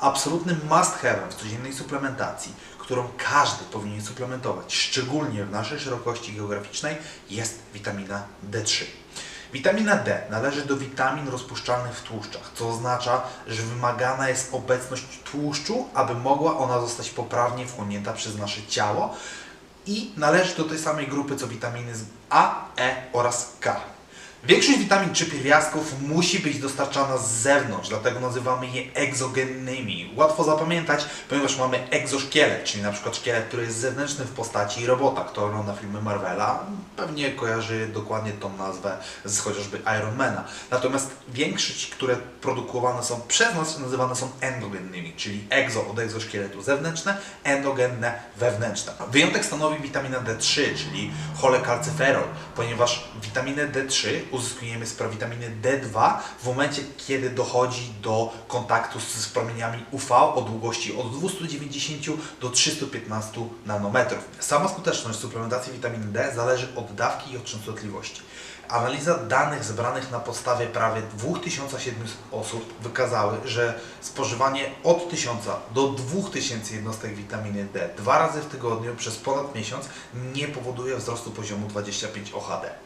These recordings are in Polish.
Absolutnym must have'em w codziennej suplementacji, którą każdy powinien suplementować, szczególnie w naszej szerokości geograficznej, jest witamina D3. Witamina D należy do witamin rozpuszczalnych w tłuszczach, co oznacza, że wymagana jest obecność tłuszczu, aby mogła ona zostać poprawnie wchłonięta przez nasze ciało i należy do tej samej grupy co witaminy A, E oraz K. Większość witamin czy pierwiastków musi być dostarczana z zewnątrz, dlatego nazywamy je egzogennymi. Łatwo zapamiętać, ponieważ mamy egzoszkielet, czyli na przykład szkielet, który jest zewnętrzny w postaci robota. Kto ogląda filmy Marvela, pewnie kojarzy dokładnie tą nazwę z chociażby Ironmana. Natomiast większość, które produkowane są przez nas, nazywane są endogennymi, czyli egzo od egzoszkieletu zewnętrzne, endogenne wewnętrzne. Wyjątek stanowi witamina D3, czyli cholekalcyferol, ponieważ witaminę D3 uzyskujemy z prowitaminy D2 w momencie, kiedy dochodzi do kontaktu z, z promieniami UV o długości od 290 do 315 nanometrów. Sama skuteczność suplementacji witaminy D zależy od dawki i od częstotliwości. Analiza danych zebranych na podstawie prawie 2700 osób wykazały, że spożywanie od 1000 do 2000 jednostek witaminy D dwa razy w tygodniu przez ponad miesiąc nie powoduje wzrostu poziomu 25 OHD.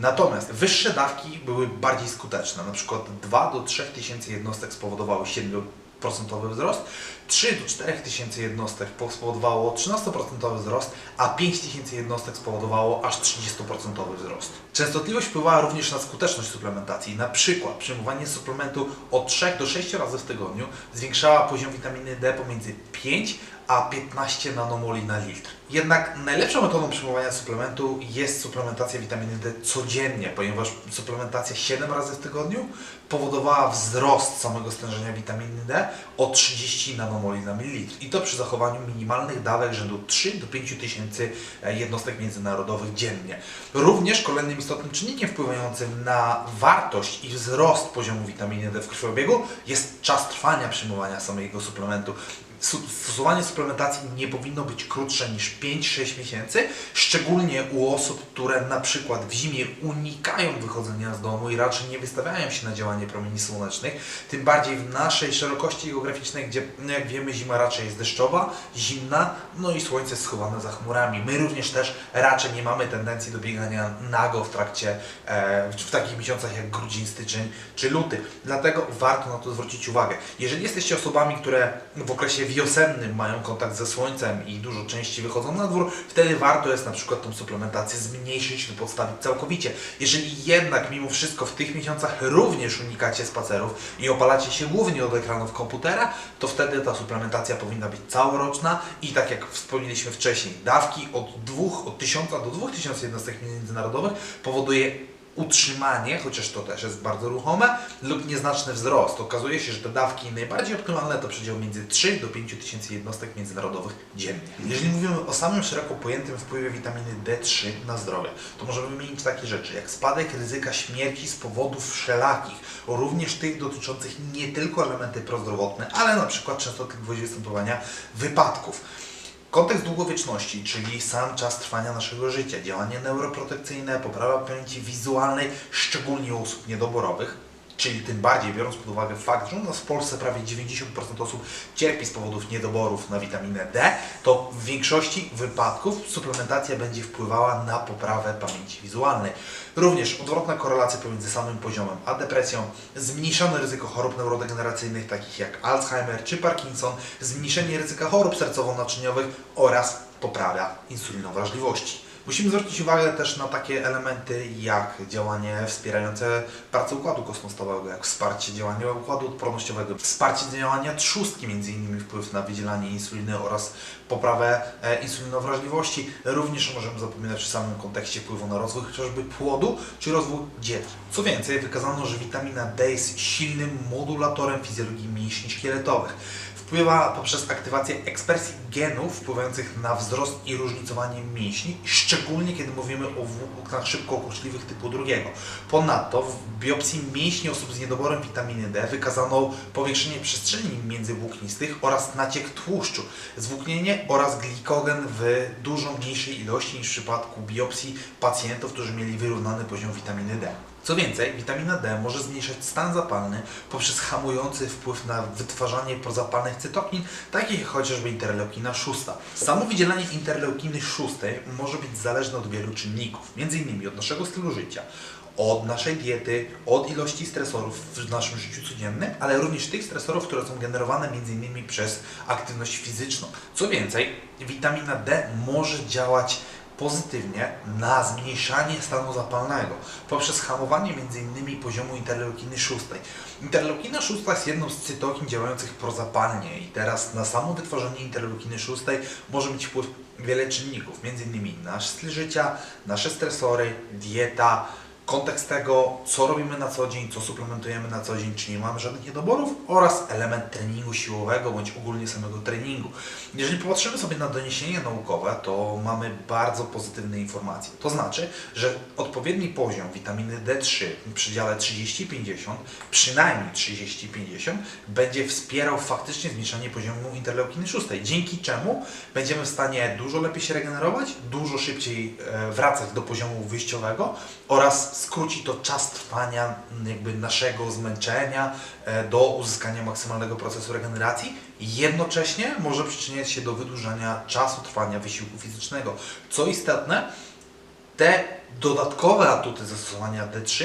Natomiast wyższe dawki były bardziej skuteczne, na przykład 2 do 3 tysięcy jednostek spowodowały 7% wzrost, 3 do 4 tysięcy jednostek spowodowało 13% wzrost, a 5 tysięcy jednostek spowodowało aż 30% wzrost. Częstotliwość wpływała również na skuteczność suplementacji. Na przykład przyjmowanie suplementu od 3 do 6 razy w tygodniu zwiększała poziom witaminy D pomiędzy 5 a 15 nanomoli na litr. Jednak najlepszą metodą przyjmowania suplementu jest suplementacja witaminy D codziennie, ponieważ suplementacja 7 razy w tygodniu powodowała wzrost samego stężenia witaminy D o 30 nanomoli na mililitr. I to przy zachowaniu minimalnych dawek rzędu 3 do 5 tysięcy e, jednostek międzynarodowych dziennie. Również kolejnym istotnym czynnikiem wpływającym na wartość i wzrost poziomu witaminy D w krwiobiegu jest czas trwania przyjmowania samego suplementu. Stosowanie suplementacji nie powinno być krótsze niż 5-6 miesięcy, szczególnie u osób, które na przykład w zimie unikają wychodzenia z domu i raczej nie wystawiają się na działanie promieni słonecznych. Tym bardziej w naszej szerokości geograficznej, gdzie no jak wiemy zima raczej jest deszczowa, zimna, no i słońce schowane za chmurami. My również też raczej nie mamy tendencji do biegania nago w trakcie, e, w takich miesiącach jak grudzień, styczeń czy luty. Dlatego warto na to zwrócić uwagę. Jeżeli jesteście osobami, które w okresie wiosennym mają kontakt ze słońcem i dużo częściej wychodzą na dwór, wtedy warto jest na przykład tą suplementację zmniejszyć lub odstawić całkowicie. Jeżeli jednak mimo wszystko w tych miesiącach również unikacie spacerów i opalacie się głównie od ekranów komputera, to wtedy ta suplementacja powinna być całoroczna i tak jak wspomnieliśmy wcześniej, dawki od 2, od 1000 do 2000 jednostek międzynarodowych powoduje utrzymanie, chociaż to też jest bardzo ruchome, lub nieznaczny wzrost. Okazuje się, że te dawki najbardziej optymalne to przedział między 3 do 5 tysięcy jednostek międzynarodowych dziennie. Jeżeli mówimy o samym szeroko pojętym wpływie witaminy D3 na zdrowie, to możemy wymienić takie rzeczy jak spadek ryzyka śmierci z powodów wszelakich, również tych dotyczących nie tylko elementy prozdrowotne, ale na przykład częstotliwość występowania wypadków. Kontekst długowieczności, czyli sam czas trwania naszego życia, działanie neuroprotekcyjne, poprawa pamięci wizualnej, szczególnie u osób niedoborowych, czyli tym bardziej biorąc pod uwagę fakt, że u nas w Polsce prawie 90% osób cierpi z powodów niedoborów na witaminę D, to w większości wypadków suplementacja będzie wpływała na poprawę pamięci wizualnej. Również odwrotna korelacja pomiędzy samym poziomem a depresją, zmniejszone ryzyko chorób neurodegeneracyjnych takich jak Alzheimer czy Parkinson, zmniejszenie ryzyka chorób sercowo-naczyniowych oraz poprawia insulinowrażliwości. Musimy zwrócić uwagę też na takie elementy jak działanie wspierające pracę układu kosmostowego, jak wsparcie działania układu odpornościowego, wsparcie działania trzustki, innymi wpływ na wydzielanie insuliny oraz poprawę e, insulinowrażliwości. Również możemy zapominać w samym kontekście wpływu na rozwój chociażby płodu czy rozwój dzieci. Co więcej, wykazano, że witamina D jest silnym modulatorem fizjologii mięśni szkieletowych wpływa poprzez aktywację ekspresji genów wpływających na wzrost i różnicowanie mięśni, szczególnie kiedy mówimy o włóknach szybko okuczliwych typu drugiego. Ponadto w biopsji mięśni osób z niedoborem witaminy D wykazano powiększenie przestrzeni międzywłóknistych oraz naciek tłuszczu, zwłóknienie oraz glikogen w dużo mniejszej ilości niż w przypadku biopsji pacjentów, którzy mieli wyrównany poziom witaminy D. Co więcej, witamina D może zmniejszać stan zapalny poprzez hamujący wpływ na wytwarzanie prozapalnych cytokin, takich jak chociażby interleukina 6. Samo wydzielanie interleukiny 6 może być zależne od wielu czynników, m.in. od naszego stylu życia, od naszej diety, od ilości stresorów w naszym życiu codziennym, ale również tych stresorów, które są generowane m.in. przez aktywność fizyczną. Co więcej, witamina D może działać pozytywnie na zmniejszanie stanu zapalnego poprzez hamowanie m.in. poziomu interleukiny 6. Interleukina 6 jest jedną z cytokin działających prozapalnie i teraz na samo wytworzenie interleukiny 6 może mieć wpływ wiele czynników, m.in. nasz styl życia, nasze stresory, dieta, kontekst tego, co robimy na co dzień, co suplementujemy na co dzień, czy nie mamy żadnych niedoborów oraz element treningu siłowego bądź ogólnie samego treningu. Jeżeli popatrzymy sobie na doniesienia naukowe, to mamy bardzo pozytywne informacje. To znaczy, że odpowiedni poziom witaminy D3 w przedziale 30-50, przynajmniej 30-50, będzie wspierał faktycznie zmniejszanie poziomu interleukiny 6, dzięki czemu będziemy w stanie dużo lepiej się regenerować, dużo szybciej e, wracać do poziomu wyjściowego oraz skróci to czas trwania m, jakby naszego zmęczenia e, do uzyskania maksymalnego procesu regeneracji. Jednocześnie może przyczyniać się do wydłużania czasu trwania wysiłku fizycznego. Co istotne, te dodatkowe atuty zastosowania D3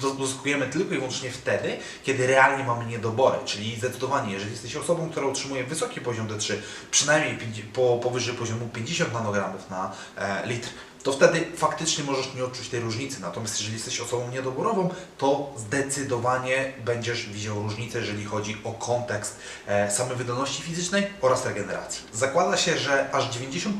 do- uzyskujemy tylko i wyłącznie wtedy, kiedy realnie mamy niedobory, czyli zdecydowanie, jeżeli jesteś osobą, która utrzymuje wysoki poziom D3, przynajmniej po, powyżej poziomu 50 nanogramów na e, litr, to wtedy faktycznie możesz nie odczuć tej różnicy. Natomiast jeżeli jesteś osobą niedoborową, to zdecydowanie będziesz widział różnicę, jeżeli chodzi o kontekst e, samej wydolności fizycznej oraz regeneracji. Zakłada się, że aż 90%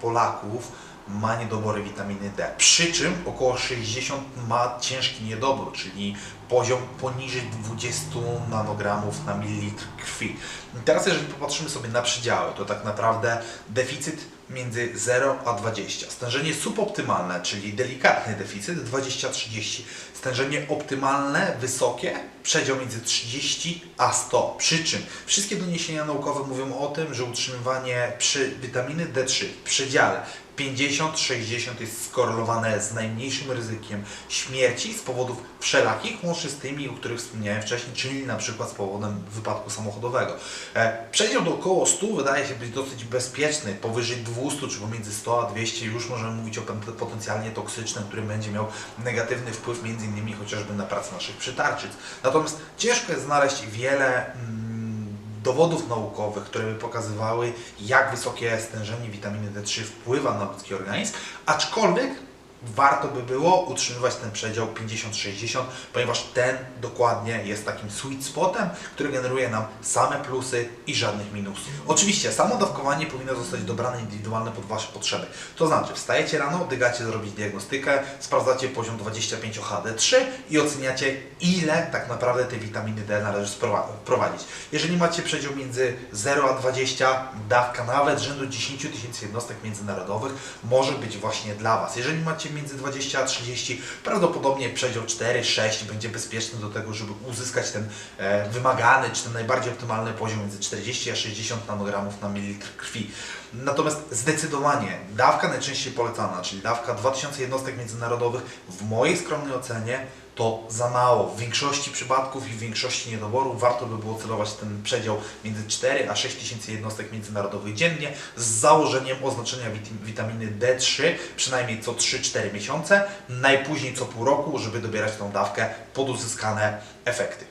Polaków ma niedobory witaminy D. Przy czym około 60 ma ciężki niedobór, czyli poziom poniżej 20 nanogramów na mililitr krwi. Teraz jeżeli popatrzymy sobie na przydziały, to tak naprawdę deficyt między 0 a 20. Stężenie suboptymalne, czyli delikatny deficyt 20-30. Stężenie optymalne, wysokie, przedział między 30 a 100. Przy czym wszystkie doniesienia naukowe mówią o tym, że utrzymywanie przy witaminy D3 w przedziale 50-60 jest skorelowane z najmniejszym ryzykiem śmierci z powodów wszelakich, tymi, o których wspomniałem wcześniej, czyli na przykład z powodem wypadku samochodowego. E, Przedział do około 100 wydaje się być dosyć bezpieczny, powyżej 200 czy pomiędzy 100 a 200 już możemy mówić o potencjalnie toksycznym, który będzie miał negatywny wpływ między innymi chociażby na pracę naszych przytarczyc. Natomiast ciężko jest znaleźć wiele mm, dowodów naukowych, które by pokazywały, jak wysokie stężenie witaminy D3 wpływa na ludzki organizm, aczkolwiek warto by było utrzymywać ten przedział 50-60, ponieważ ten dokładnie jest takim sweet spotem, który generuje nam same plusy i żadnych minusów. Oczywiście samo dawkowanie powinno zostać dobrane indywidualne pod Wasze potrzeby. To znaczy, wstajecie rano, dygacie zrobić diagnostykę, sprawdzacie poziom 25 HD3 i oceniacie, ile tak naprawdę tej witaminy D należy wprowadzić. Jeżeli macie przedział między 0 a 20, dawka nawet rzędu 10 tysięcy jednostek międzynarodowych może być właśnie dla Was. Jeżeli macie między 20 a 30, prawdopodobnie przedział 4-6 będzie bezpieczny do tego, żeby uzyskać ten e, wymagany, czy ten najbardziej optymalny poziom między 40 a 60 nanogramów na mililitr krwi. Natomiast zdecydowanie dawka najczęściej polecana, czyli dawka 2000 jednostek międzynarodowych, w mojej skromnej ocenie to za mało. W większości przypadków i w większości niedoborów warto by było celować ten przedział między 4 a 6 tysięcy jednostek międzynarodowych dziennie z założeniem oznaczenia wit- witaminy D3 przynajmniej co 3-4 miesiące, najpóźniej co pół roku, żeby dobierać tą dawkę pod uzyskane efekty.